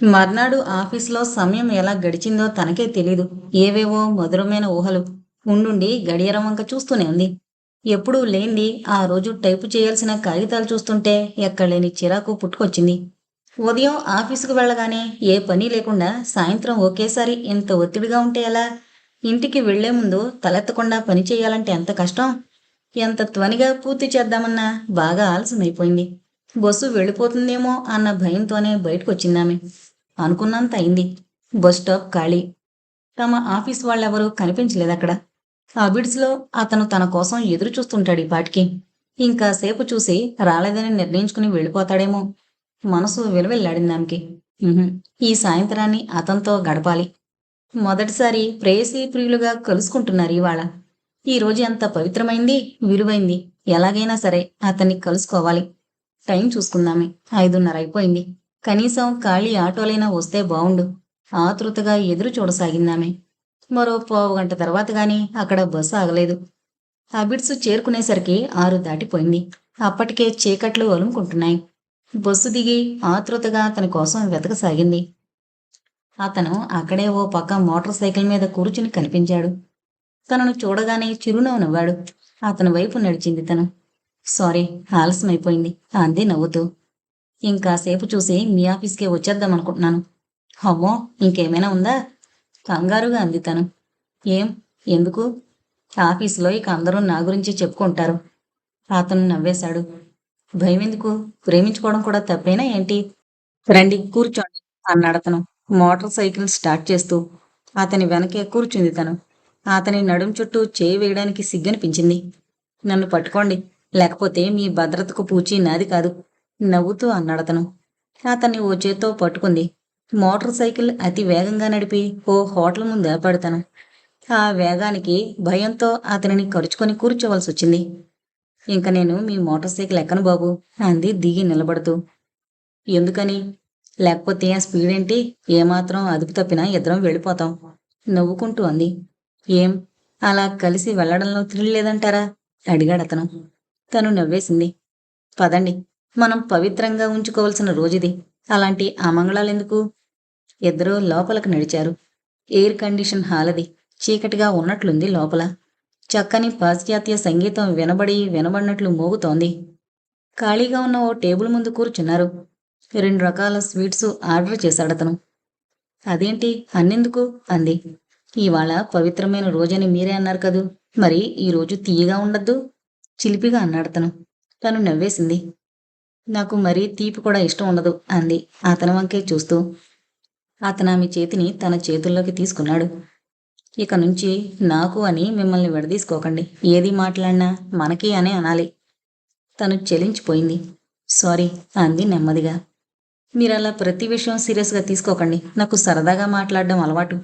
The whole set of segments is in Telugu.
మర్నాడు ఆఫీస్లో సమయం ఎలా గడిచిందో తనకే తెలీదు. ఏవేవో మధురమైన ఊహలు. ఉండుండి గడియారం వంక చూస్తూనే ఉంది. ఎప్పుడూ లేనిది ఆ రోజు టైపు చేయాల్సిన కాగితాలు చూస్తుంటే ఎక్కడలేని చిరాకు పుట్టుకొచ్చింది. ఉదయం ఆఫీసుకు వెళ్ళగానే ఏ పని లేకుండా సాయంత్రం ఒకేసారి ఇంత ఒత్తిడిగా ఉంటే ఎలా? ఇంటికి వెళ్ళే ముందు తలెత్తకుండా పని చేయాలంటే ఎంత కష్టం? ఎంత త్వనిగా పూర్తి చేద్దామన్నా బాగా ఆలస్యమైపోయింది. బస్సు వెళ్ళిపోతుందేమో అన్న భయంతోనే బయటకు వచ్చిందామె అనుకున్నంత అయింది. బస్ స్టాప్ ఖాళీ. తమ ఆఫీస్ వాళ్ళెవరూ కనిపించలేదు అక్కడ ఆ బిడ్స్లో అతను తన కోసం ఎదురు చూస్తుంటాడు ఈ పాటికి. ఇంకాసేపు చూసి రాలేదని నిర్ణయించుకుని వెళ్ళిపోతాడేమో. మనసు విలువెల్లాడింది ఆమెకి ఈ సాయంత్రాన్ని అతనితో గడపాలి. మొదటిసారి ప్రేయసీ ప్రియులుగా కలుసుకుంటున్నారు ఇవాళ. ఈ రోజు ఎంత పవిత్రమైంది విలువైంది ఎలాగైనా సరే అతన్ని కలుసుకోవాలి. టైం చూసుకుందామే. ఐదున్నర అయిపోయింది. కనీసం ఖాళీ ఆటోలైనా వస్తే బావుండు. ఆతృతగా ఎదురు చూడసాగిందామె. మరో పావు గంట తర్వాత గాని అక్కడ బస్సు ఆగలేదు. హబిట్స్ చేరుకునేసరికి ఆరు దాటిపోయింది. అప్పటికే చీకట్లు అలుముకుంటున్నాయి. బస్సు దిగి ఆతృతగా అతని కోసం వెతకసాగింది. అతను అక్కడే ఓ పక్క మోటార్ సైకిల్ మీద కూర్చుని కనిపించాడు. తనను చూడగానే చిరునవ్వు నవ్వాడు. అతని వైపు నడిచింది తను. సారీ ఆలస్యం అయిపోయింది అంది నవ్వుతూ. ఇంకాసేపు చూసి మీ ఆఫీస్కే వచ్చేద్దాం అనుకుంటున్నాను అమ్మో ఇంకేమైనా ఉందా? కంగారుగా అంది తను. ఏం ఎందుకు? ఆఫీసులో ఇక అందరూ నా గురించి చెప్పుకుంటారు. అతను నవ్వేశాడు. భయం ఎందుకు ప్రేమించుకోవడం కూడా తప్పేనా ఏంటి? రండి కూర్చోండి అన్నాడు అతను. మోటార్ సైకిల్ స్టార్ట్ చేస్తూ. అతని వెనకే కూర్చుంది తను. అతని నడుం చుట్టూ చేయి వేయడానికి సిగ్గనిపించింది. నన్ను పట్టుకోండి లేకపోతే మీ భద్రతకు పూచి నాది కాదు నవ్వుతూ అన్నాడు అతను. అతన్ని ఓ చేత్తో పట్టుకుంది. మోటార్ సైకిల్ అతి వేగంగా నడిపి ఓ హోటల్ ముందు ఆపాడుతాను. ఆ వేగానికి భయంతో అతనిని కరుచుకొని కూర్చోవలసి వచ్చింది. ఇంక నేను మీ మోటార్ సైకిల్ ఎక్కను బాబు అంది దిగి నిలబడుతూ. ఎందుకని? లేకపోతే ఆ స్పీడ్ ఏంటి ఏమాత్రం అదుపు తప్పినా ఇద్దరం వెళ్ళిపోతాం నవ్వుకుంటూ అంది. ఏం? అలా కలిసి వెళ్ళడంలో థ్రిల్ లేదంటారా? అడిగాడు అతను. తను నవ్వేసింది. పదండి మనం పవిత్రంగా ఉంచుకోవలసిన రోజుది. అలాంటి అమంగళాలెందుకు? ఇద్దరూ లోపలికి నడిచారు. ఎయిర్ కండిషన్ హాలది. చీకటిగా ఉన్నట్లుంది లోపల. చక్కని పాశ్చాత్య సంగీతం వినబడి వినబడినట్లు మోగుతోంది. ఖాళీగా ఉన్న ఓ టేబుల్ ముందు కూర్చున్నారు. రెండు రకాల స్వీట్స్ ఆర్డర్ చేశాడతను అదేంటి? అన్నెందుకు? అంది. ఇవాళ పవిత్రమైన రోజని మీరే అన్నారు కదూ. మరి ఈ రోజు తీయగా ఉండద్దు? చిలిపిగా అన్నాడతను తను. నవ్వేసింది. నాకు మరీ తీపి కూడా ఇష్టం ఉండదు అంది అతని వంకే చూస్తూ. అతను ఆమె చేతిని తన చేతుల్లోకి తీసుకున్నాడు. ఇక నుంచి నాకు అని మిమ్మల్ని విడదీసుకోకండి. ఏది మాట్లాడినా మనకి అనే అనాలి. తను చెలించిపోయింది. సారీ అంది నెమ్మదిగా. మీరు అలా ప్రతి విషయం సీరియస్గా తీసుకోకండి. నాకు సరదాగా మాట్లాడడం అలవాటు.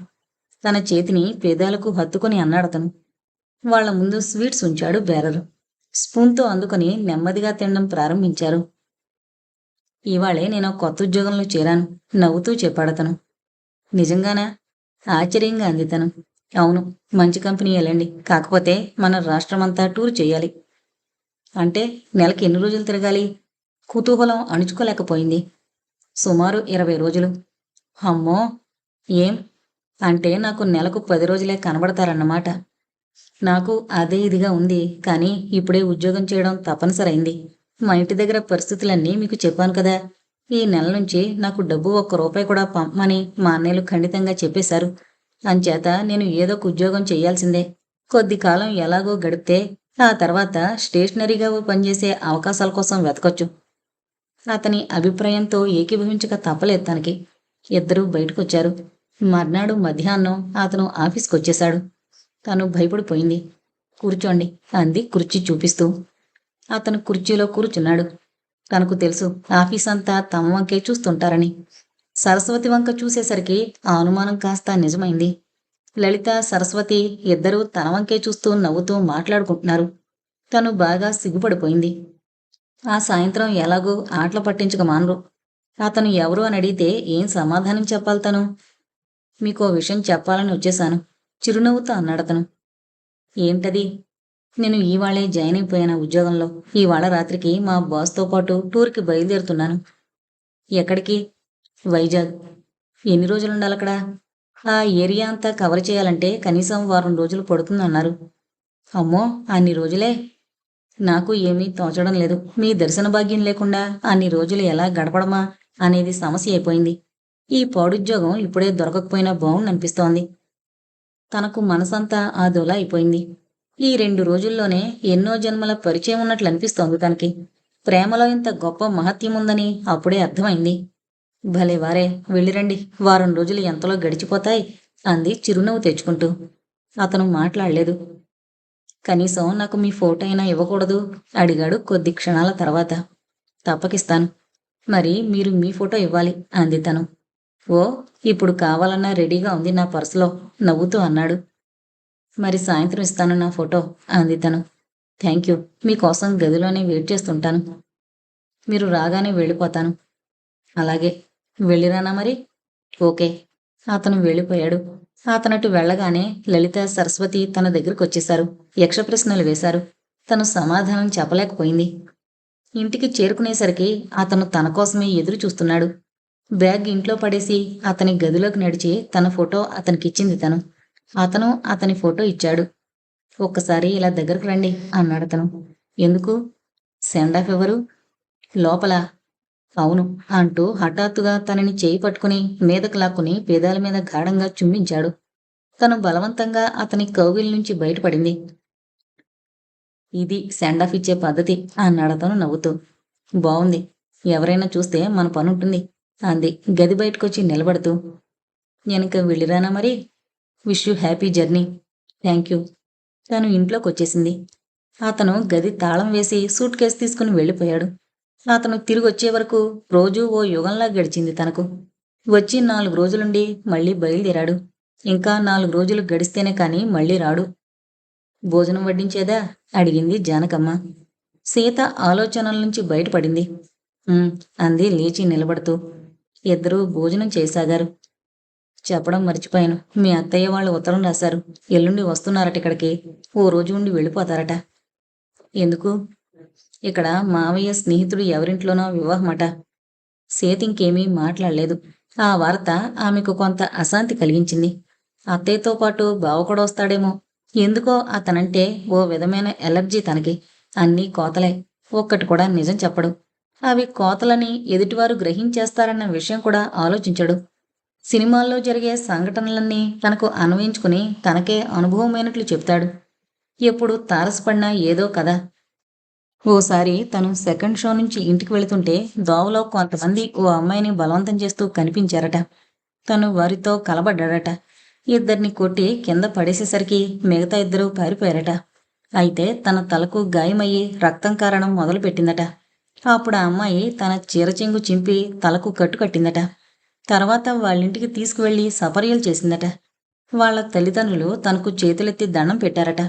తన చేతిని పేదాలకు హత్తుకొని అన్నాడతను వాళ్ళ ముందు స్వీట్స్ ఉంచాడు బేరరు. స్పూన్తో అందుకొని నెమ్మదిగా తినడం ప్రారంభించారు. ఇవాళే నేను కొత్త ఉద్యోగంలో చేరాను. నవ్వుతూ చెప్పాడతను నిజంగానా? ఆశ్చర్యంగా అంది తను. అవును మంచి కంపెనీ వెళ్ళండి కాకపోతే మన రాష్ట్రమంతా టూర్ చేయాలి. అంటే నెలకి ఎన్ని రోజులు తిరగాలి? కుతూహలం అణుచుకోలేకపోయింది. సుమారు ఇరవై రోజులు. అమ్మో! ఏం? అంటే నాకు నెలకు పది రోజులే కనబడతారన్నమాట. నాకు అదే ఇదిగా ఉంది కానీ ఇప్పుడే ఉద్యోగం చేయడం తప్పనిసరైంది. మా ఇంటి దగ్గర పరిస్థితులన్నీ మీకు చెప్పాను కదా. ఈ నెల నుంచి నాకు డబ్బు ఒక్క రూపాయి కూడా పంపమని మా అన్నయ్యలు ఖండితంగా చెప్పేశారు. అంచేత నేను ఏదో ఒక ఉద్యోగం చేయాల్సిందే. కొద్ది కాలం ఎలాగో గడిపితే ఆ తర్వాత స్టేషనరీగా పనిచేసే అవకాశాల కోసం వెతకొచ్చు. అతని అభిప్రాయంతో ఏకీభవించక తప్పలేదు తనకి. ఇద్దరూ బయటకొచ్చారు. మర్నాడు మధ్యాహ్నం అతను ఆఫీస్కి వచ్చేశాడు తను భయపడిపోయింది. కూర్చోండి అంది కుర్చీ చూపిస్తూ. అతను కుర్చీలో కూర్చున్నాడు. తనకు తెలుసు ఆఫీస్ అంతా తమ వంకే చూస్తుంటారని. సరస్వతి వంక చూసేసరికి ఆ అనుమానం కాస్త నిజమైంది. లలిత సరస్వతి ఇద్దరూ తన వంకే చూస్తూ నవ్వుతూ మాట్లాడుకుంటున్నారు. తను బాగా సిగ్గుపడిపోయింది. ఆ సాయంత్రం ఎలాగో ఆటలు పట్టించక మానరు అతను ఎవరు అని అడిగితే ఏం సమాధానం చెప్పాలి తను? మీకో విషయం చెప్పాలని వచ్చేశాను. చిరునవ్వుతో అన్నాడతను. ఏంటది? నేను ఈవాళే జాయిన్ అయిపోయాను ఉద్యోగంలో? ఇవాళ రాత్రికి మా బాస్తో పాటు టూర్కి బయలుదేరుతున్నాను. ఎక్కడికి? వైజాగ్. ఎన్ని రోజులు ఉండాలి అక్కడ ఆ ఏరియా అంతా కవర్ చేయాలంటే కనీసం వారం రోజులు పడుతుందన్నారు. అమ్మో అన్ని రోజులే? నాకు ఏమీ తోచడం లేదు. మీ దర్శన భాగ్యం లేకుండా అన్ని రోజులు ఎలా గడపడమా అనేది సమస్య అయిపోయింది. ఈ పాడుద్యోగం ఇప్పుడే దొరకకపోయినా బాగుండనిపిస్తోంది తనకు మనసంతా ఆదోలా అయిపోయింది. ఈ రెండు రోజుల్లోనే ఎన్నో జన్మల పరిచయం ఉన్నట్లు అనిపిస్తోంది తనకి. ప్రేమలో ఇంత గొప్ప మహత్యం ఉందని అప్పుడే అర్థమైంది. భలే వారే వెళ్ళిరండి వారం రోజులు ఎంతలో గడిచిపోతాయి అంది చిరునవ్వు తెచ్చుకుంటూ. అతను మాట్లాడలేదు. కనీసం నాకు మీ ఫోటో అయినా ఇవ్వకూడదు అడిగాడు కొద్ది క్షణాల తర్వాత. తప్పకిస్తాను. మరి మీరు మీ ఫోటో ఇవ్వాలి అంది తను. ఓ ఇప్పుడు కావాలన్నా రెడీగా ఉంది నా పర్సులో నవ్వుతూ అన్నాడు. మరి సాయంత్రం ఇస్తాను నా ఫోటో అంది తను. Thank you. మీకోసం గదిలోనే వెయిట్ చేస్తుంటాను. మీరు రాగానే వెళ్ళిపోతాను. అలాగే. వెళ్ళిరానా మరి? ఓకే. అతను వెళ్ళిపోయాడు. అతనటు వెళ్ళగానే లలిత సరస్వతి తన దగ్గరికి వచ్చేశారు యక్ష ప్రశ్నలు వేశారు. తను సమాధానం చెప్పలేకపోయింది. ఇంటికి చేరుకునేసరికి అతను తన కోసమే ఎదురు చూస్తున్నాడు బ్యాగ్ ఇంట్లో పడేసి అతని గదిలోకి నడిచి తన ఫోటో అతనికిచ్చింది తను. అతను అతని ఫోటో ఇచ్చాడు. ఒక్కసారి ఇలా దగ్గరకు రండి అన్నాడు అతను ఎందుకు? సెండ్ ఆఫ్ ఎవరు? లోపల. అవును అంటూ హఠాత్తుగా తనని చేయి పట్టుకుని మీదకు లాక్కుని పేదాల మీద గాఢంగా చుమ్మించాడు. తను బలవంతంగా అతని కౌగిల్ నుంచి బయటపడింది. ఇది సెండ్ ఆఫ్ ఇచ్చే పద్ధతి అన్నాడు అతను నవ్వుతూ. బాగుంది ఎవరైనా చూస్తే మన పని ఉంటుంది అంది. గది బయటకొచ్చి నిలబడుతూ వెనక వెళ్ళిరానా మరి? Wish you happy journey. Thank you. తను ఇంట్లోకి వచ్చేసింది అతను గది తాళం వేసి సూట్ కేసు తీసుకుని వెళ్ళిపోయాడు. అతను తిరిగి వచ్చే వరకు రోజూ ఓ యుగంలా గడిచింది తనకు. వచ్చి నాలుగు రోజులుండి మళ్ళీ బయలుదేరాడు. ఇంకా నాలుగు రోజులు గడిస్తేనే కానీ మళ్ళీ రాడు. భోజనం వడ్డించేదా? అడిగింది జానకమ్మ. సీత ఆలోచనల నుంచి బయటపడింది. అంది లేచి నిలబడుతూ. ఇద్దరూ భోజనం చేసాగారు చెప్పడం మర్చిపోయాను. మీ అత్తయ్య వాళ్ళు ఉత్తరం రాశారు. ఎల్లుండి వస్తున్నారట ఇక్కడికి. ఓ రోజు ఉండి వెళ్ళిపోతారట. ఎందుకు? ఇక్కడ మావయ్య స్నేహితుడు ఎవరింట్లోనో వివాహమట. సీత ఇంకేమీ మాట్లాడలేదు. ఆ వార్త ఆమెకు కొంత అశాంతి కలిగించింది. అత్తయ్యతో పాటు బావ కూడా వస్తాడేమో. ఎందుకో అతనంటే ఓ విధమైన ఎలర్జీ తనకి. అన్నీ కోతలే. ఒక్కటి కూడా నిజం చెప్పడు. అవి కోతలని ఎదుటివారు గ్రహించేస్తారన్న విషయం కూడా ఆలోచించడు. సినిమాల్లో జరిగే సంఘటనలన్నీ తనకు అన్వయించుకుని తనకే అనుభవమైనట్లు చెప్తాడు ఎప్పుడు తారసపడినా ఏదో కదా ఓసారి తను సెకండ్ షో నుంచి ఇంటికి వెళుతుంటే దోవలో కొంతమంది ఓ అమ్మాయిని బలవంతం చేస్తూ కనిపించారట. తను వారితో కలబడ్డాడట. ఇద్దరిని కొట్టి కింద పడేసేసరికి మిగతా ఇద్దరు పారిపోయారట. అయితే తన తలకు గాయమయ్యి రక్తం కారణం మొదలుపెట్టిందట. అప్పుడు ఆ అమ్మాయి తన చీరచెంగు చింపి తలకు కట్టు కట్టిందట. తర్వాత వాళ్ళింటికి తీసుకువెళ్ళి సపర్యలు చేసిందట. వాళ్ళ తల్లిదండ్రులు తనకు చేతులెత్తి దండం పెట్టారట.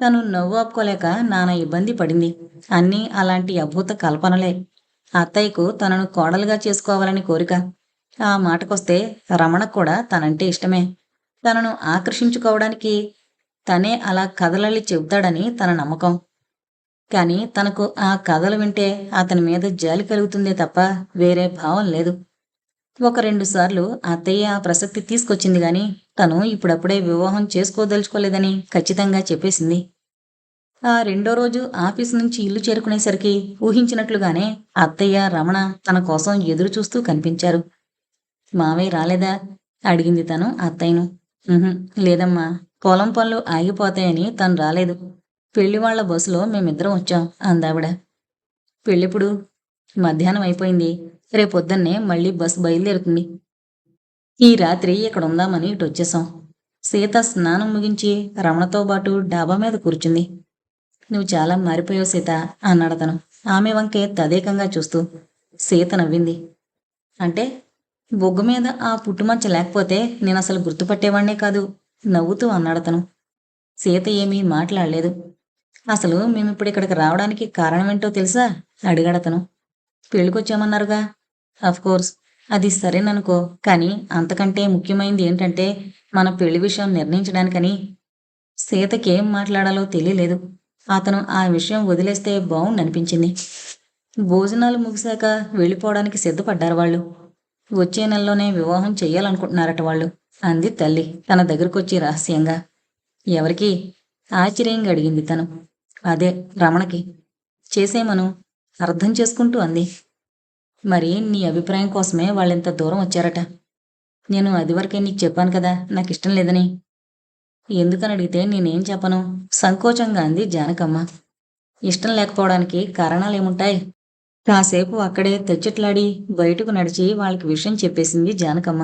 తను నవ్వు ఆపుకోలేక నానా ఇబ్బంది పడింది. అన్నీ అలాంటి అద్భుత కల్పనలే. అత్తయ్యకు తనను కోడలుగా చేసుకోవాలని కోరిక. ఆ మాటకొస్తే రమణకు కూడా తనంటే ఇష్టమే. తనను ఆకర్షించుకోవడానికి తనే అలా కథలల్లి చెబుతాడని తన నమ్మకం. కానీ తనకు ఆ కథలు వింటే అతని మీద జాలి కలుగుతుందే తప్ప వేరే భావం లేదు. ఒక రెండు సార్లు అత్తయ్య ఆ ప్రసక్తి తీసుకొచ్చింది గాని తను ఇప్పుడప్పుడే వివాహం చేసుకోదలుచుకోలేదని ఖచ్చితంగా చెప్పేసింది. ఆ రెండో రోజు ఆఫీస్ నుంచి ఇల్లు చేరుకునేసరికి ఊహించినట్లుగానే అత్తయ్య రమణ తన కోసం ఎదురు చూస్తూ కనిపించారు. మావయ్య రాలేదా? అడిగింది తను అత్తయ్యను. లేదమ్మా. పొలం పనులు ఆగిపోతాయని తను రాలేదు. పెళ్ళి వాళ్ళ బస్సులో మేమిద్దరం వచ్చాం అందావిడ పెళ్ళెప్పుడు మధ్యాహ్నం అయిపోయింది. రేపొద్దున్నే మళ్ళీ బస్సు బయలుదేరుతుంది. ఈ రాత్రి ఇక్కడ ఉందామని ఇటు వచ్చేసాం. సీత స్నానం ముగించి రమణతో పాటు డాబా మీద కూర్చుంది. నువ్వు చాలా మారిపోయావు సీత అన్నాడు అతను. ఆమె వంకే తదేకంగా చూస్తూ సీత నవ్వింది. అంటే బొగ్గు మీద ఆ పుట్టుమచ్చ లేకపోతే నేను అసలు గుర్తుపట్టేవాణ్ణే కాదు నవ్వుతూ అన్నాడతను సీత ఏమీ మాట్లాడలేదు. అసలు మేము ఇప్పుడు ఇక్కడికి రావడానికి కారణం ఏంటో తెలుసా అడిగాడతను పెళ్ళికొచ్చామన్నారుగా. కోర్స్ అది సరేననుకో కానీ అంతకంటే ముఖ్యమైనది ఏంటంటే మన పెళ్ళి విషయం నిర్ణయించడానికని. సీతకేం మాట్లాడాలో తెలియలేదు. అతను ఆ విషయం వదిలేస్తే బాగుండనిపించింది భోజనాలు ముగిశాక వెళ్ళిపోవడానికి సిద్ధపడ్డారు వాళ్ళు. వచ్చే నెలలోనే వివాహం చెయ్యాలనుకుంటున్నారట వాళ్ళు అంది తల్లి తన దగ్గరకొచ్చి రహస్యంగా. ఎవరికి? ఆశ్చర్యంగా అడిగింది తను. అదే రమణకి చేసేమను అర్థం చేసుకుంటూ అంది. మరి నీ అభిప్రాయం కోసమే వాళ్ళింత దూరం వచ్చారట. నేను అదివరకే నీకు చెప్పాను కదా నాకు ఇష్టం లేదని. ఎందుకని అడిగితే నేనేం చెప్పను? సంకోచంగా అంది జానకమ్మ. ఇష్టం లేకపోవడానికి కారణాలు ఏముంటాయి కాసేపు అక్కడే తెచ్చట్లాడి బయటకు నడిచి వాళ్ళకి విషయం చెప్పేసింది జానకమ్మ.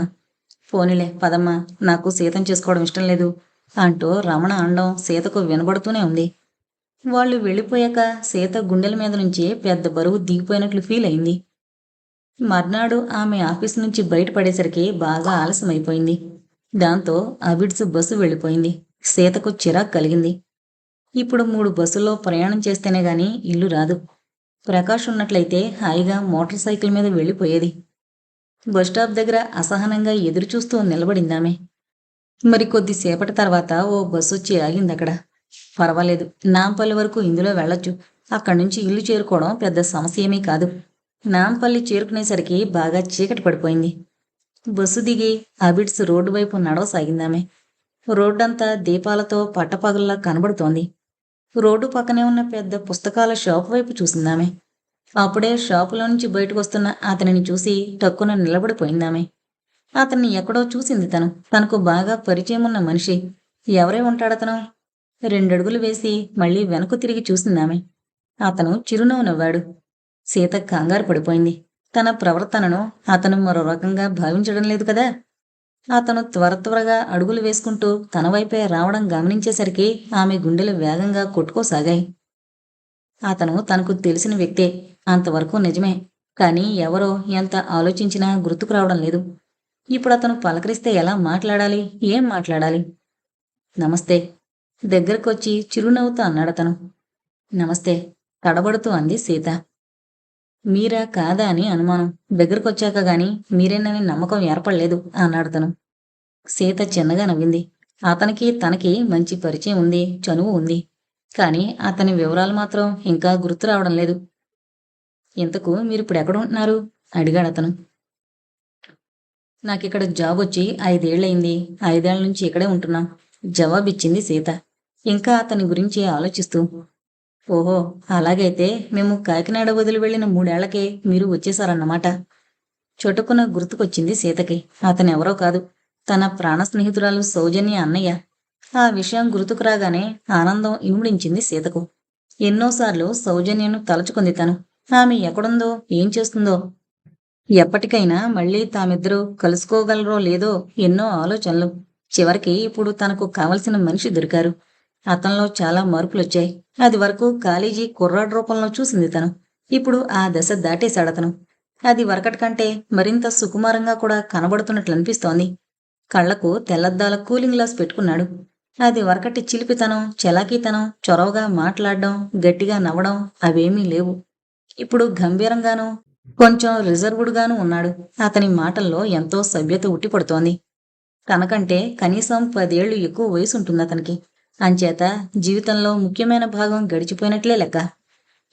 పోనీలే పదమ్మా నాకు సీతం చేసుకోవడం ఇష్టం లేదు అంటూ రమణ అండం సీతకు వినబడుతూనే ఉంది. వాళ్ళు వెళ్ళిపోయాక సీత గుండెల మీద నుంచి పెద్ద బరువు దిగిపోయినట్లు ఫీల్ అయింది. మర్నాడు ఆమె ఆఫీస్ నుంచి బయటపడేసరికి బాగా ఆలస్యమైపోయింది. దాంతో అబిడ్స్ బస్సు వెళ్ళిపోయింది. సీతకు చిరాకు కలిగింది. ఇప్పుడు మూడు బస్సుల్లో ప్రయాణం చేస్తేనే గాని ఇల్లు రాదు. ప్రకాష్ ఉన్నట్లయితే హాయిగా మోటార్ సైకిల్ మీద వెళ్ళిపోయేది. బస్టాప్ దగ్గర అసహనంగా ఎదురుచూస్తూ నిలబడిందామె. మరి కొద్దిసేపటి తర్వాత ఓ బస్సు వచ్చి ఆగింది అక్కడ పర్వాలేదు. నాంపల్లి వరకు ఇందులో వెళ్ళొచ్చు. అక్కడి నుంచి ఇల్లు చేరుకోవడం పెద్ద సమస్య ఏమీ కాదు. నాంపల్లి చేరుకునేసరికి బాగా చీకటి పడిపోయింది. బస్సు దిగి అబిడ్స్ రోడ్డు వైపు నడవసాగిందామె. రోడ్డంతా దీపాలతో పట్టపగల్లా కనబడుతోంది. రోడ్డు పక్కనే ఉన్న పెద్ద పుస్తకాల షాప్ వైపు చూసిందామె. అప్పుడే షాపులో నుంచి బయటకు వస్తున్న అతనిని చూసి టక్కున నిలబడిపోయిందామె. అతన్ని ఎక్కడో చూసింది తను. తనకు బాగా పరిచయం ఉన్న మనిషి. ఎవరే ఉంటాడతను? రెండడుగులు వేసి మళ్ళీ వెనక్కు తిరిగి చూసిందామె. అతను చిరునవ్వు నవ్వాడు. సీత కంగారు పడిపోయింది. తన ప్రవర్తనను అతను మరో రకంగా భావించడం లేదు కదా. అతను త్వర త్వరగా అడుగులు వేసుకుంటూ తన వైపే రావడం గమనించేసరికి ఆమె గుండెలు వేగంగా కొట్టుకోసాగాయి. అతను తనకు తెలిసిన వ్యక్తే. అంతవరకు నిజమే. కానీ ఎవరో ఎంత ఆలోచించినా గుర్తుకు రావడం లేదు. ఇప్పుడు అతను పలకరిస్తే ఎలా మాట్లాడాలి? ఏం మాట్లాడాలి? నమస్తే. దగ్గరకొచ్చి చిరునవ్వుతో అన్నాడతను నమస్తే తడబడుతూ అంది సీత. మీరా కాదా అని అనుమానం. దగ్గరకొచ్చాక గాని మీరేనని నమ్మకం ఏర్పడలేదు అన్నాడు తను సీత చిన్నగా నవ్వింది. అతనికి తనకి మంచి పరిచయం ఉంది చనువు ఉంది. కానీ అతని వివరాలు మాత్రం ఇంకా గుర్తు రావడం లేదు. ఇంతకు మీరు ఇప్పుడు ఎక్కడ ఉంటున్నారు? అడిగాడు అతను. నాకిక్కడ జాబ్ వచ్చి ఐదేళ్ళయింది ఐదేళ్ళ నుంచి ఇక్కడే ఉంటున్నాం. జవాబిచ్చింది సీత. ఇంకా అతని గురించి ఆలోచిస్తూ ఓహో అలాగైతే మేము కాకినాడ వదిలి వెళ్ళిన మూడేళ్ళకే మీరు వచ్చేసారన్నమాట చొటుకున గుర్తుకొచ్చింది సీతకి. అతనెవరో కాదు. తన ప్రాణ స్నేహితురాలు సౌజన్య అన్నయ్య. ఆ విషయం గుర్తుకు రాగానే ఆనందం ఇముడించింది సీతకు. ఎన్నోసార్లు సౌజన్యను తలుచుకుంది తను. ఆమె ఎక్కడుందో ఏం చేస్తుందో ఎప్పటికైనా మళ్ళీ తామిద్దరూ కలుసుకోగలరో లేదో ఎన్నో ఆలోచనలు. చివరికి ఇప్పుడు తనకు కావలసిన మనిషి దొరికారు. అతనిలో చాలా మార్పులు వచ్చాయి అది వరకు కాలేజీ కుర్రాడు రూపంలో చూసింది తను. ఇప్పుడు ఆ దశ దాటేశాడతను అది వరకటి కంటే మరింత సుకుమారంగా కూడా కనబడుతున్నట్లు అనిపిస్తోంది. కళ్ళకు తెల్లద్దాల కూలింగ్ గ్లాస్ పెట్టుకున్నాడు. అది వరకటి చిలిపితనం చలాకీతనం చొరవగా మాట్లాడడం గట్టిగా నవ్వడం అవేమీ లేవు. ఇప్పుడు గంభీరంగాను కొంచెం రిజర్వ్డ్గాను ఉన్నాడు. అతని మాటల్లో ఎంతో సభ్యత ఉట్టిపడుతోంది. తనకంటే కనీసం పదేళ్ళు ఎక్కువ వయసు ఉంటుంది అతనికి. అంచేత జీవితంలో ముఖ్యమైన భాగం గడిచిపోయినట్లే లెక్క.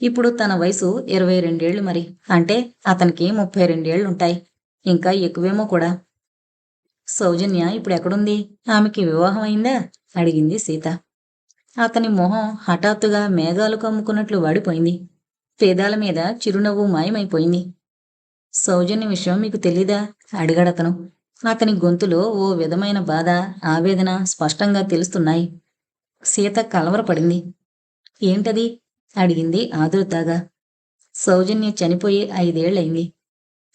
ఇప్పుడు తన వయసు ఇరవై రెండేళ్ళు మరి. అంటే అతనికి ముప్పై రెండేళ్ళుంటాయి ఇంకా ఎక్కువేమో కూడా. సౌజన్య ఇప్పుడు ఎక్కడుంది? ఆమెకి వివాహం అయిందా? అడిగింది సీత. అతని మొహం హఠాత్తుగా మేఘాలు కమ్ముకున్నట్లు వాడిపోయింది. పేదాల మీద చిరునవ్వు మాయమైపోయింది. సౌజన్య విషయం మీకు తెలీదా? అడిగాడతను. అతని గొంతులో ఓ విధమైన బాధ ఆవేదన స్పష్టంగా తెలుస్తున్నాయి. సీత కలవరపడింది. ఏంటది? అడిగింది ఆదురుతాగా సౌజన్య చనిపోయి ఐదేళ్ళయింది.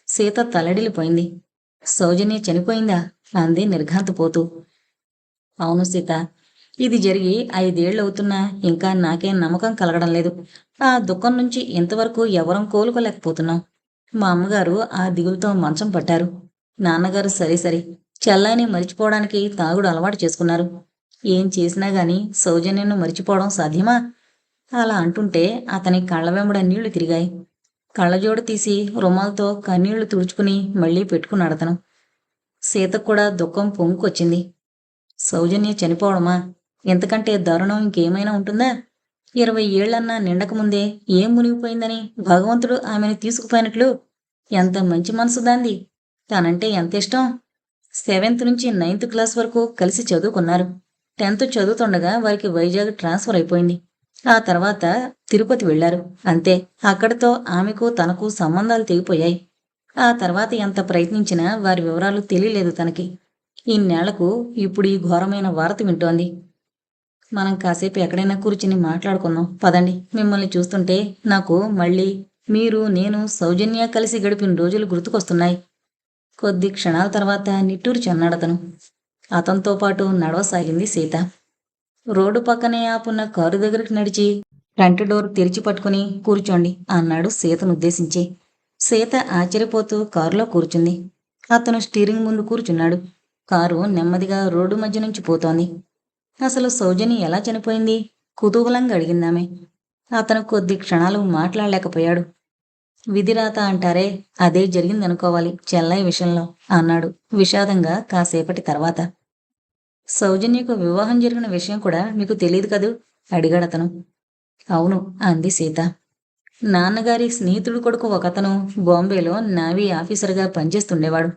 సీత తలడిలిపోయింది సౌజన్య చనిపోయిందా? అంది నిర్ఘాంతపోతూ. అవును సీత ఇది జరిగి ఐదేళ్ళవుతున్నా ఇంకా నాకేం నమ్మకం కలగడం లేదు. ఆ దుఃఖం నుంచి ఇంతవరకు ఎవరం కోలుకోలేకపోతున్నాం. మా అమ్మగారు ఆ దిగులతో మంచం పట్టారు. నాన్నగారు సరే సరే చెల్లాయిని మరిచిపోవడానికి తాగుడు అలవాటు చేసుకున్నారు. ఏం చేసినా గాని సౌజన్యను మరిచిపోవడం సాధ్యమా? అలా అంటుంటే అతని కళ్ళ వెంబడ నీళ్ళు తిరిగాయి. కళ్ళజోడు తీసి రుమాలతో కన్నీళ్ళు తుడుచుకుని మళ్ళీ పెట్టుకున్నాడు అతను. సీతకు కూడా దుఃఖం పొంగుకొచ్చింది. సౌజన్య చనిపోవడమా? ఎంతకంటే దారుణం ఇంకేమైనా ఉంటుందా? ఇరవై ఏళ్ళన్నా నిండకముందే ఏం మునిగిపోయిందని భగవంతుడు ఆమెను తీసుకుపోయినట్లు? ఎంత మంచి మనసు దాంది. తనంటే ఎంత ఇష్టం? సెవెంత్ నుంచి నైన్త్ క్లాస్ వరకు కలిసి చదువుకున్నారు. టెన్త్ చదువుతుండగా వారికి వైజాగ్ ట్రాన్స్ఫర్ అయిపోయింది. ఆ తర్వాత తిరుపతి వెళ్ళారు అంతే అక్కడితో ఆమెకు తనకు సంబంధాలు తెగిపోయాయి. ఆ తర్వాత ఎంత ప్రయత్నించినా వారి వివరాలు తెలియలేదు తనకి. ఇన్నేళ్ళకు ఇప్పుడు ఈ ఘోరమైన వార్త వింటోంది. మనం కాసేపు ఎక్కడైనా కూర్చుని మాట్లాడుకుందాం. పదండి మిమ్మల్ని చూస్తుంటే నాకు మళ్ళీ మీరు నేను సౌజన్య కలిసి గడిపిన రోజులు గుర్తుకొస్తున్నాయి. కొద్ది క్షణాల తర్వాత నిట్టూరు చెన్నాడతను. అతనితో పాటు నడవసాగింది సీత. రోడ్డు పక్కనే ఆపున్న కారు దగ్గరికి నడిచి ఫ్రంట్ డోర్ తెరిచి పట్టుకుని కూర్చోండి అన్నాడు సీతను ఉద్దేశించి. సీత ఆశ్చర్యపోతూ కారులో కూర్చుంది. అతను స్టీరింగ్ ముందు కూర్చున్నాడు. కారు నెమ్మదిగా రోడ్డు మధ్య నుంచి పోతోంది. అసలు సౌజని ఎలా చనిపోయింది? కుతూహలంగా అడిగిందామె. అతను కొద్ది క్షణాలు మాట్లాడలేకపోయాడు. విధిరాత అంటారే అదే జరిగిందనుకోవాలి చెల్లయ్య విషయంలో అన్నాడు విషాదంగా కాసేపటి తర్వాత. సౌజన్యకు వివాహం జరిగిన విషయం కూడా మీకు తెలియదు కదూ? అతను. అవును అంది సీత. నాన్నగారి స్నేహితుడు కొడుకు ఒకతను బాంబేలో నావీ ఆఫీసర్గా పనిచేస్తుండేవాడు.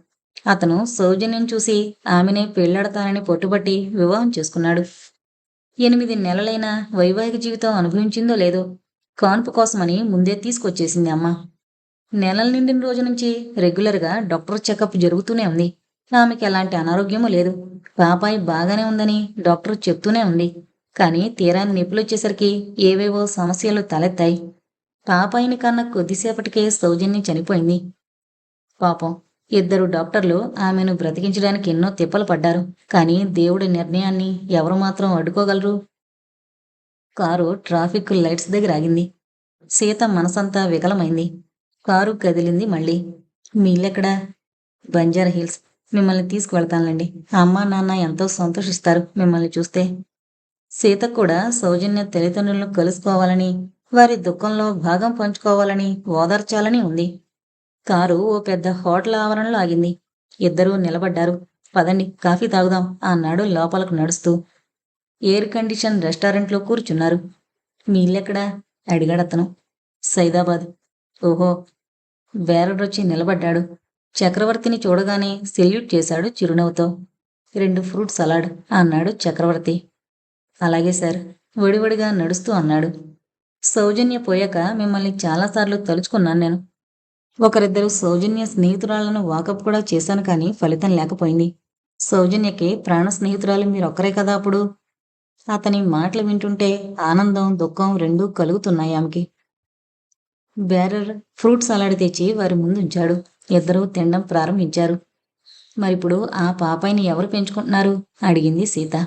అతను సౌజన్యం చూసి ఆమెనే పెళ్ళాడతానని పట్టుబట్టి వివాహం చేసుకున్నాడు. ఎనిమిది నెలలైన వైవాహిక జీవితం అనుభవించిందో లేదో కాన్పు కోసమని ముందే తీసుకొచ్చేసింది అమ్మ. నెలల నిండిన రోజు నుంచి రెగ్యులర్గా డాక్టర్ చెకప్ జరుగుతూనే ఉంది. ఆమెకి ఎలాంటి అనారోగ్యమూ లేదు. పాపాయి బాగానే ఉందని డాక్టర్ చెప్తూనే ఉంది. కానీ తీరాన్ని నిపులొచ్చేసరికి ఏవేవో సమస్యలు తలెత్తాయి. పాపాయిని కన్న కొద్దిసేపటికే సౌజన్యం చనిపోయింది. పాపం. ఇద్దరు డాక్టర్లు ఆమెను బ్రతికించడానికి ఎన్నో తిప్పలు పడ్డారు. కానీ దేవుడి నిర్ణయాన్ని ఎవరు మాత్రం అడ్డుకోగలరు? కారు ట్రాఫిక్ లైట్స్ దగ్గర ఆగింది. సీత మనసంతా వికలమైంది. కారు కదిలింది మళ్ళీ. మీళ్ళెక్కడా బంజారా హిల్స్. మిమ్మల్ని తీసుకువెళ్తానులేండి. అమ్మ నాన్న ఎంతో సంతోషిస్తారు మిమ్మల్ని చూస్తే. సీత కూడా సౌజన్య తల్లిదండ్రులను కలుసుకోవాలని వారి దుఃఖంలో భాగం పంచుకోవాలని ఓదార్చాలని ఉంది. కారు ఓ పెద్ద హోటల్ ఆవరణలో ఆగింది. ఇద్దరూ నిలబడ్డారు. పదండి కాఫీ తాగుదాం అన్నాడు లోపలకు నడుస్తూ. ఎయిర్ కండిషన్ రెస్టారెంట్లో కూర్చున్నారు. మీళ్ళెక్కడా అడిగాడతను. సైదాబాద్. ఓహో. బేరడొచ్చి నిలబడ్డాడు. చక్రవర్తిని చూడగానే సెల్యూట్ చేశాడు చిరునవ్వుతో. రెండు ఫ్రూట్ సలాడ్ అన్నాడు చక్రవర్తి. అలాగే సార్ విడివిడిగా నడుస్తూ అన్నాడు. సౌజన్య పోయాక మిమ్మల్ని చాలాసార్లు తలుచుకున్నాను నేను. ఒకరిద్దరు సౌజన్య స్నేహితురాలను వాకప్ కూడా చేశాను కానీ ఫలితం లేకపోయింది. సౌజన్యకి ప్రాణ స్నేహితురాలు మీరొక్కరే కదా అప్పుడు. అతని మాటలు వింటుంటే ఆనందం దుఃఖం రెండూ కలుగుతున్నాయి ఆమెకి. బేరర్ ఫ్రూట్ సలాడ్ తెచ్చి వారి ముందు ఉంచాడు. ఇద్దరూ తినడం ప్రారంభించారు. మరిప్పుడు ఆ పాపాయిని ఎవరు పెంచుకుంటున్నారు? అడిగింది సీత.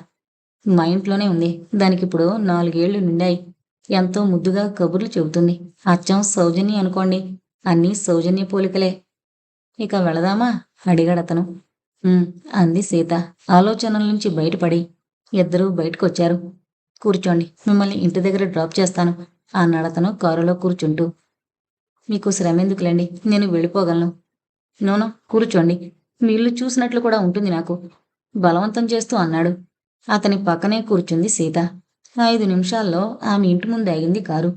మా ఇంట్లోనే ఉంది. దానికిప్పుడు నాలుగేళ్ళు నిండాయి. ఎంతో ముద్దుగా కబుర్లు చెబుతుంది. అచ్చం సౌజన్య అనుకోండి. అన్నీ సౌజన్య పోలికలే. ఇక వెళదామా? అడిగాడతను అంది సీత. ఆలోచనల నుంచి బయటపడి. ఇద్దరూ బయటకొచ్చారు. కూర్చోండి. మిమ్మల్ని ఇంటి దగ్గర డ్రాప్ చేస్తాను అన్నాడతను కారులో కూర్చుంటూ. మీకు శ్రమ ఎందుకులేండి? నేను వెళ్ళిపోగలను. నోనో కూర్చోండి. మీ ఇల్లు చూసినట్లు కూడా ఉంటుంది నాకు. బలవంతం చేస్తూ అన్నాడు. అతని పక్కనే కూర్చుంది సీత. ఐదు నిమిషాల్లో ఆమె ఇంటి ముందు ఆగింది కారు.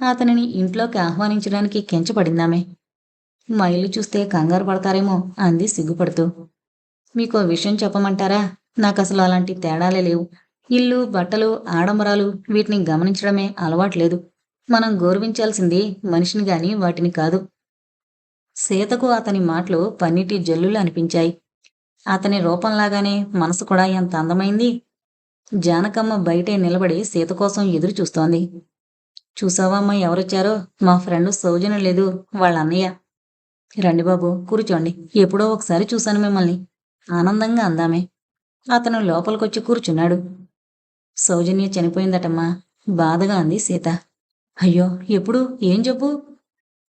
అతనిని ఇంట్లోకి ఆహ్వానించడానికి కెంచపడిందామె మా ఇల్లు చూస్తే కంగారు పడతారేమో అంది సిగ్గుపడుతూ. మీకు విషయం చెప్పమంటారా? నాకు అసలు అలాంటి తేడాలే లేవు. ఇల్లు బట్టలు ఆడంబరాలు వీటిని గమనించడమే అలవాట్లేదు మనం గౌరవించాల్సింది మనిషిని గాని వాటిని కాదు. సీతకు అతని మాటలు పన్నీటి జల్లులు అనిపించాయి. అతని రూపంలాగానే మనసు కూడా ఎంత అందమైంది. జానకమ్మ బయటే నిలబడి సీత కోసం ఎదురు చూస్తోంది. చూసావా అమ్మ ఎవరొచ్చారో? మా ఫ్రెండ్ సౌజన్య లేదు వాళ్ళ అన్నయ్య. రండి బాబు కూర్చోండి. ఎప్పుడో ఒకసారి చూశాను మిమ్మల్ని. ఆనందంగా అందామే. అతను లోపలికొచ్చి కూర్చున్నాడు. సౌజన్య చనిపోయిందటమ్మా. బాధగా అంది సీత. అయ్యో ఎప్పుడు? ఏం చెప్పు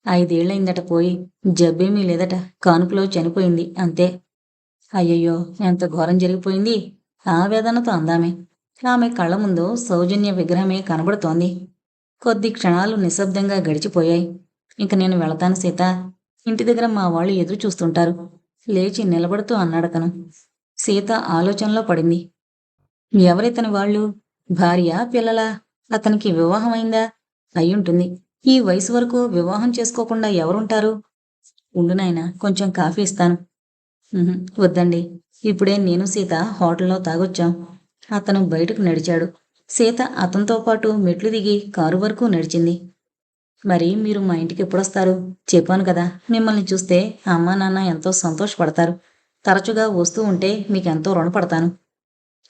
ఐదేళ్ళైందట పోయి జబ్బేమీ లేదట. కానుపులో చనిపోయింది అంతే. అయ్యయ్యో ఎంత ఘోరం జరిగిపోయింది. ఆవేదనతో అందామే. ఆమె కళ్ళ ముందు సౌజన్య విగ్రహమే కనబడుతోంది. కొద్ది క్షణాలు నిశ్శబ్దంగా గడిచిపోయాయి. ఇంక నేను వెళతాను సీత. ఇంటి దగ్గర మా వాళ్ళు ఎదురు చూస్తుంటారు. లేచి నిలబడుతూ అన్నాడతను. సీత ఆలోచనలో పడింది. ఎవరితని వాళ్ళు? భార్య పిల్లలా? అతనికి వివాహమైందా? అయ్యుంటుంది. ఈ వయసు వరకు వివాహం చేసుకోకుండా ఎవరుంటారు? ఉండు కొంచెం కాఫీ ఇస్తాను. వద్దండి. ఇప్పుడే నేను సీత హోటల్లో తాగొచ్చాం. అతను బయటకు నడిచాడు. సీత అతనితో పాటు మెట్లు దిగి కారు వరకు నడిచింది. మరి మీరు మా ఇంటికి ఎప్పుడొస్తారు? చెప్పాను కదా. మిమ్మల్ని చూస్తే అమ్మా నాన్న ఎంతో సంతోషపడతారు. తరచుగా వస్తూ ఉంటే మీకెంతో రుణపడతాను.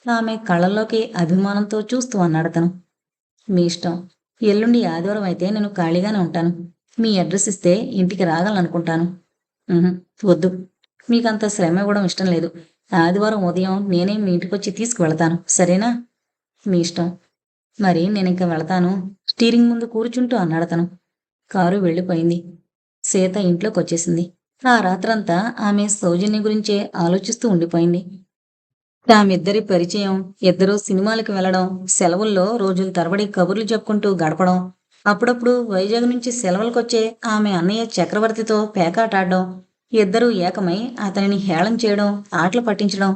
ఆమె కళ్ళల్లోకి అభిమానంతో చూస్తూ అన్నాడు అతను మీ ఇష్టం. ఎల్లుండి ఆదివారం అయితే నేను ఖాళీగానే ఉంటాను. మీ అడ్రస్ ఇస్తే ఇంటికి రాగలనుకుంటాను. వద్దు. మీకంత శ్రమ ఇవ్వడం ఇష్టం లేదు. ఆదివారం ఉదయం నేనే మీ ఇంటికి వచ్చి తీసుకువెళతాను. సరేనా? మీ ఇష్టం. మరి నేను ఇంకా వెళతాను. స్టీరింగ్ ముందు కూర్చుంటూ అన్నాడతను. కారు వెళ్ళిపోయింది. సీత ఇంట్లోకి వచ్చేసింది ఆ రాత్రంతా ఆమె సౌజన్య గురించే ఆలోచిస్తూ ఉండిపోయింది. తామిద్దరి పరిచయం ఇద్దరూ సినిమాలకు వెళ్ళడం సెలవుల్లో రోజులు తరబడి కబుర్లు చెప్పుకుంటూ గడపడం. అప్పుడప్పుడు వైజాగ్ నుంచి సెలవులకొచ్చే ఆమె అన్నయ్య చక్రవర్తితో పేకాటాడడం. ఇద్దరూ ఏకమై అతనిని హేళం చేయడం ఆటలు పట్టించడం.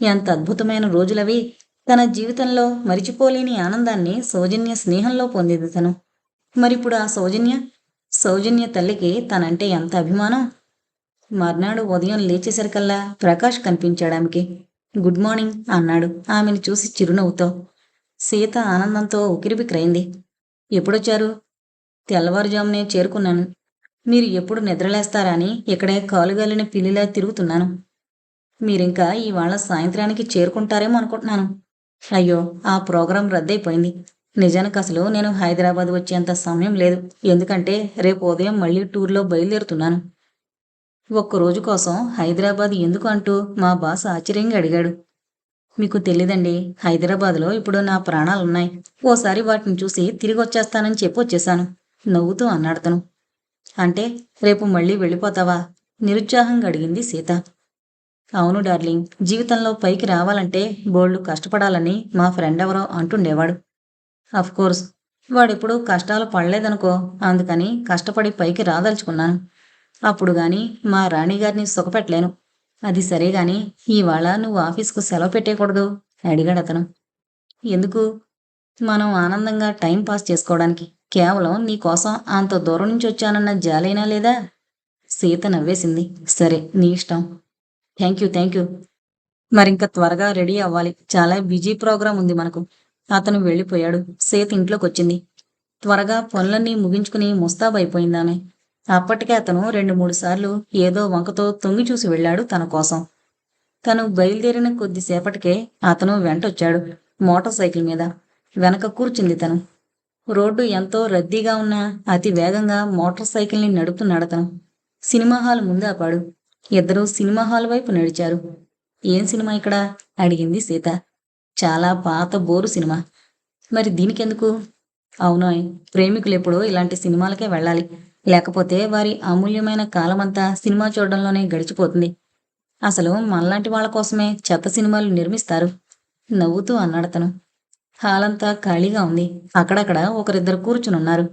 ఎంత అద్భుతమైన రోజులవి! తన జీవితంలో మరిచిపోలేని ఆనందాన్ని సౌజన్య స్నేహంలో పొందింది తను. మరిప్పుడు ఆ సౌజన్య? సౌజన్య తల్లికి తనంటే ఎంత అభిమానం! మర్నాడు ఉదయం లేచేసరికల్లా ప్రకాష్ కనిపించాడు ఆమెకి గుడ్ మార్నింగ్ అన్నాడు. ఆమెను చూసి చిరునవ్వుతో. సీత ఆనందంతో ఉకిరిబిక్రైంది ఎప్పుడొచ్చారు? తెల్లవారుజామునే చేరుకున్నాను. మీరు ఎప్పుడు నిద్రలేస్తారా అని ఇక్కడే కాలుగాలిన పిల్లిలా తిరుగుతున్నాను. మీరింకా ఇవాళ సాయంత్రానికి చేరుకుంటారేమో అనుకుంటున్నాను. అయ్యో ఆ ప్రోగ్రాం రద్దయిపోయింది. నిజానికి అసలు నేను హైదరాబాద్ వచ్చేంత సమయం లేదు. ఎందుకంటే రేపు ఉదయం మళ్ళీ టూర్లో బయలుదేరుతున్నాను. ఒక్క రోజు కోసం హైదరాబాద్ ఎందుకు అంటూ మా బాస్ ఆశ్చర్యంగా అడిగాడు. మీకు తెలీదండి హైదరాబాద్లో ఇప్పుడు నా ప్రాణాలున్నాయి. ఓసారి వాటిని చూసి తిరిగి వచ్చేస్తానని చెప్పి వచ్చేశాను నవ్వుతూ అన్నాడతను అంటే రేపు మళ్ళీ వెళ్ళిపోతావా? నిరుత్సాహంగా అడిగింది సీత. అవును డార్లింగ్ జీవితంలో పైకి రావాలంటే బోళ్ళు కష్టపడాలని మా ఫ్రెండ్ ఎవరో అంటుండేవాడు. అఫ్కోర్స్ వాడెప్పుడు కష్టాలు పడలేదనుకో అందుకని కష్టపడి పైకి రాదలుచుకున్నాను. అప్పుడు గాని మా రాణిగారిని సుఖపెట్టలేను. అది సరే గాని ఇవాళ నువ్వు ఆఫీస్కు సెలవు పెట్టేయకూడదు అడిగాడు అతను. ఎందుకు? మనం ఆనందంగా టైం పాస్ చేసుకోవడానికి. కేవలం నీ కోసం అంత దూరం నుంచి వచ్చానన్న జాలైనా లేదా? సీత నవ్వేసింది. సరే నీ ఇష్టం. థ్యాంక్ యూ థ్యాంక్ యూ మరింక త్వరగా రెడీ అవ్వాలి. చాలా బిజీ ప్రోగ్రాం ఉంది మనకు. అతను వెళ్ళిపోయాడు. సీత ఇంట్లోకి వచ్చింది త్వరగా పనులన్నీ ముగించుకుని ముస్తాబైపోయింది ఆమె అప్పటికే అతను రెండు మూడు సార్లు ఏదో వంకతో తొంగి చూసి వెళ్ళాడు తన కోసం. తను బయలుదేరిన కొద్దిసేపటికే అతను వెంటొచ్చాడు మోటార్ సైకిల్ మీద. వెనక కూర్చుంది తను. రోడ్డు ఎంతో రద్దీగా ఉన్నా అతి వేగంగా మోటార్ సైకిల్ని నడుపుతున్నాడు అతను సినిమా హాల్ ముందు ఆపాడు. ఇద్దరూ సినిమా హాల్ వైపు నడిచారు. ఏం సినిమా ఇక్కడ? అడిగింది సీత. చాలా పాత బోరు సినిమా. మరి దీనికెందుకు? అవునోయ్ ప్రేమికులు ఎప్పుడో ఇలాంటి సినిమాలకే వెళ్ళాలి. లేకపోతే వారి అమూల్యమైన కాలమంతా సినిమా చూడడంలోనే గడిచిపోతుంది. అసలు మనలాంటి వాళ్ళ కోసమే చెత్త సినిమాలు నిర్మిస్తారు. నవ్వుతూ అన్నాడతను హాలంతా ఖాళీగా ఉంది. అక్కడక్కడ ఒకరిద్దరు కూర్చునున్నారు.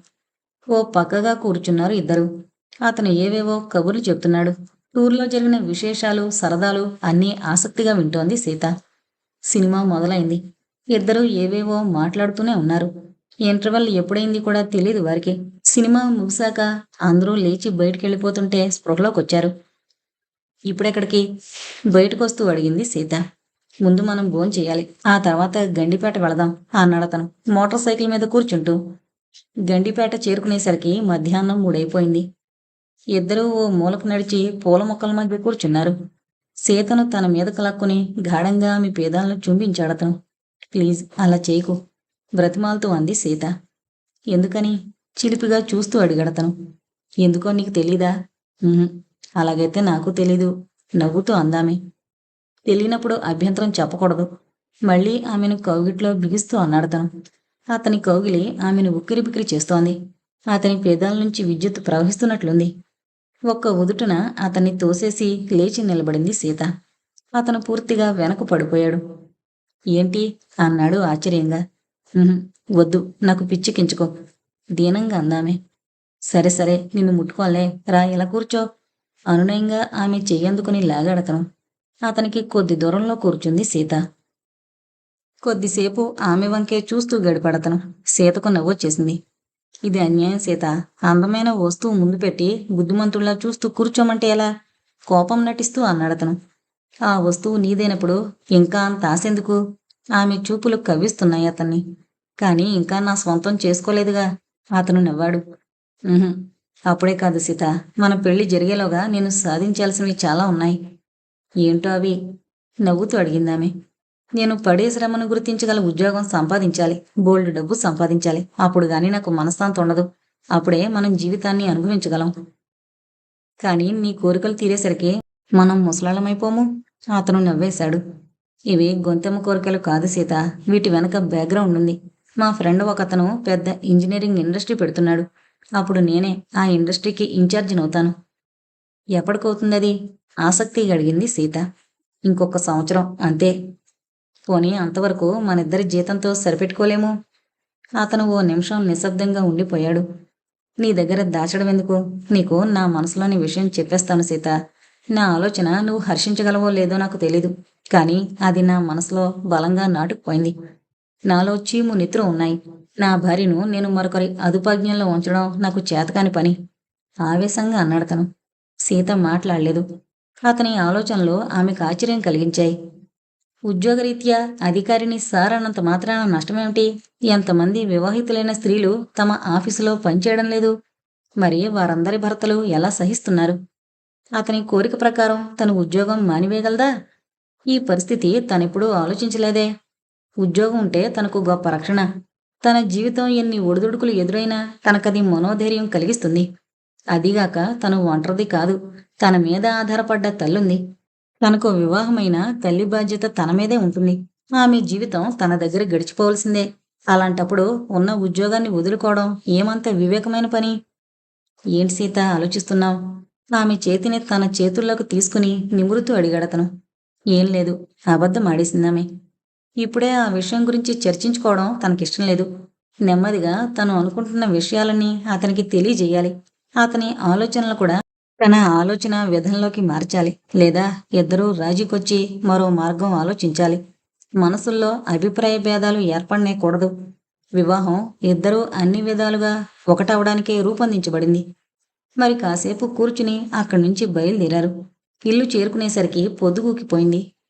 ఓ పక్కగా కూర్చున్నారు ఇద్దరు. అతను ఏవేవో కబుర్లు చెప్తున్నాడు. టూర్లో జరిగిన విశేషాలు సరదాలు అన్నీ ఆసక్తిగా వింటోంది సీత. సినిమా మొదలైంది. ఇద్దరూ ఏవేవో మాట్లాడుతూనే ఉన్నారు. ఇంటర్వెల్ ఎప్పుడైంది కూడా తెలియదు వారికి. సినిమా ముగిశాక అందరూ లేచి బయటికి వెళ్ళిపోతుంటే స్పృహలోకి వచ్చారు ఇప్పుడెక్కడికి? బయటకు వస్తూ అడిగింది సీత. ముందు మనం భోజనం చేయాలి. ఆ తర్వాత గండిపేట వెళదాం అన్నాడు అతను. మోటార్ సైకిల్ మీద కూర్చుంటూ. గండిపేట చేరుకునేసరికి మధ్యాహ్నం మూడైపోయింది. ఇద్దరూ ఓ మూలకు నడిచి పూల మొక్కల మధ్య కూర్చున్నారు. సీతను తన మీద కలక్కుని గాఢంగా ఆమె పేదాలను చూపించాడతను ప్లీజ్ అలా చేయకు. బ్రతిమాలతో అంది సీత. ఎందుకని? చిలిపిగా చూస్తూ అడిగాడతను. ఎందుకో నీకు తెలీదా? అలాగైతే నాకు తెలీదు. నవ్వుతూ అందామె. తెలియనప్పుడు అభ్యంతరం చెప్పకూడదు. మళ్ళీ ఆమెను కౌగిట్లో బిగిస్తూ అన్నాడతను. అతని కౌగిలి ఆమెను ఉక్కిరి బిక్కిరి చేస్తోంది. అతని పేదాల నుంచి విద్యుత్ ప్రవహిస్తున్నట్లుంది. ఒక్క ఉదుటున అతన్ని తోసేసి లేచి నిలబడింది సీత. అతను పూర్తిగా వెనక పడిపోయాడు. ఏంటి? అన్నాడు ఆశ్చర్యంగా. వద్దు నాకు పిచ్చికించుకో దీనంగా అందామే. సరే సరే నిన్ను ముట్టుకోలే రా ఇలా కూర్చో? అనునయంగా ఆమె చెయ్యందుకుని లాగాడతను. అతనికి కొద్ది దూరంలో కూర్చుంది సీత. కొద్దిసేపు ఆమె వంకే చూస్తూ గడిపడతను. సీతకు నవ్వొచ్చేసింది ఇది అన్యాయం సీత. అందమైన వస్తువు ముందు పెట్టి బుద్ధిమంతుల్లా చూస్తూ కూర్చోమంటే ఎలా? కోపం నటిస్తూ అన్నాడతను. ఆ వస్తువు నీదైనప్పుడు? ఇంకా అంత ఆశెందుకు? ఆమె చూపులు కవ్విస్తున్నాయి అతన్ని. కానీ ఇంకా నా స్వంతం చేసుకోలేదుగా. అతను నవ్వాడు. అప్పుడే కాదు సీత. మన పెళ్ళి జరిగేలోగా నేను సాధించాల్సినవి చాలా ఉన్నాయి. ఏంటో అవి? నవ్వుతూ అడిగిందామె నేను పడే శ్రమను గుర్తించగల ఉద్యోగం సంపాదించాలి. బోల్డ్ డబ్బు సంపాదించాలి. అప్పుడు గాని నాకు మనశ్శాంతి ఉండదు. అప్పుడే మనం జీవితాన్ని అనుభవించగలం. కానీ నీ కోరికలు తీరేసరికి మనం ముసలాళ్ళమైపోము? అతను నవ్వేశాడు. ఇవి గొంతెమ్మ కోరికలు కాదు సీత. వీటి వెనక బ్యాక్గ్రౌండ్ ఉంది. మా ఫ్రెండ్ ఒకతను పెద్ద ఇంజనీరింగ్ ఇండస్ట్రీ పెడుతున్నాడు. అప్పుడు నేనే ఆ ఇండస్ట్రీకి ఇన్ఛార్జిని అవుతాను ఎప్పటికవుతుంది అది ఆసక్తిగా అడిగింది సీత. ఇంకొక సంవత్సరం అంతే. పోనీ అంతవరకు మనిద్దరి జీతంతో సరిపెట్టుకోలేము? అతను ఓ నిమిషం నిశ్శబ్దంగా ఉండిపోయాడు. నీ దగ్గర దాచడం ఎందుకు? నీకు నా మనసులోని విషయం చెప్పేస్తాను సీత. నా ఆలోచన నువ్వు హర్షించగలవో లేదో నాకు తెలీదు. కానీ అది నా మనసులో బలంగా నాటుకుపోయింది. నాలో చీము నిద్ర ఉన్నాయి. నా భార్యను నేను మరొకరి అదుపాజ్ఞంలో ఉంచడం నాకు చేతకాని పని. ఆవేశంగా అన్నాడతను సీత మాట్లాడలేదు. అతని ఆలోచనలు ఆమెకు ఆశ్చర్యం కలిగించాయి. ఉద్యోగరీత్యా అధికారిని సార్ అన్నంత మాత్రాన నష్టమేమిటి? ఎంతమంది వివాహితులైన స్త్రీలు తమ ఆఫీసులో పనిచేయడం లేదు. మరి వారందరి భర్తలు ఎలా సహిస్తున్నారు? అతని కోరిక ప్రకారం తన ఉద్యోగం మానివేయగలదా? ఈ పరిస్థితి తనెప్పుడూ ఆలోచించలేదే. ఉద్యోగం ఉంటే తనకు గొప్ప రక్షణ. తన జీవితం ఎన్ని ఒడిదుడుకులు ఎదురైనా తనకది మనోధైర్యం కలిగిస్తుంది. అదిగాక తను ఒంటరిది కాదు. తన మీద ఆధారపడ్డ తల్లుంది. తనకు వివాహమైన తల్లి బాధ్యత తన మీదే ఉంటుంది. ఆమె జీవితం తన దగ్గర గడిచిపోవలసిందే. అలాంటప్పుడు ఉన్న ఉద్యోగాన్ని వదులుకోవడం ఏమంత వివేకమైన పని? ఏంటి సీత ఆలోచిస్తున్నావు? ఆమె చేతిని తన చేతుల్లోకి తీసుకుని నిమురుతూ అడిగాడతను. ఏం లేదు అబద్ధం ఆడేసిందామె ఇప్పుడే ఆ విషయం గురించి చర్చించుకోవడం తనకిష్టం లేదు. నెమ్మదిగా తను అనుకుంటున్న విషయాలని అతనికి తెలియజేయాలి. అతని ఆలోచనలు కూడా తన ఆలోచన విధంలోకి మార్చాలి. లేదా ఇద్దరూ రాజీకొచ్చి మరో మార్గం ఆలోచించాలి. మనసుల్లో అభిప్రాయ భేదాలు ఏర్పడనేకూడదు వివాహం ఇద్దరూ అన్ని విధాలుగా ఒకటవడానికే రూపొందించబడింది. మరి కాసేపు కూర్చుని అక్కడి నుంచి బయలుదేరారు. ఇల్లు చేరుకునేసరికి పొద్దుగూకిపోయింది